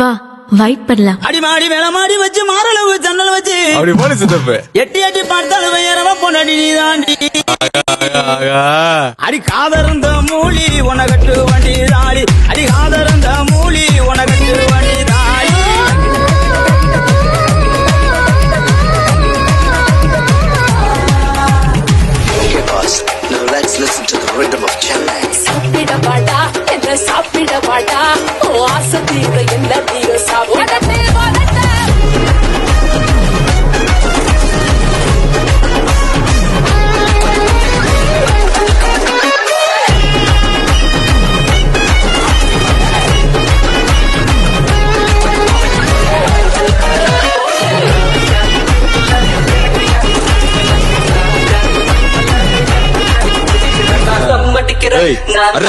வா வைப் பண்ணலாம். அடி மாடி மேல மாடி வச்சு மாரளவு ஜன்னல் வச்சு. அப்படி போன சித்தப்பு. எட்டி எட்டி பார்த்தாலும் உயரவ பொண்ணடி நீதாண்டி. அடி காதருந்த மூலி உனகட்டு வண்டி தாடி அடி காதருந்த மூலி உனகட்டு வண்டி தாடி Okay, boss. Now let's listen to the rhythm of Chennai. சாப்பிட வாடா என்ன சாப்பிட வாடா అరే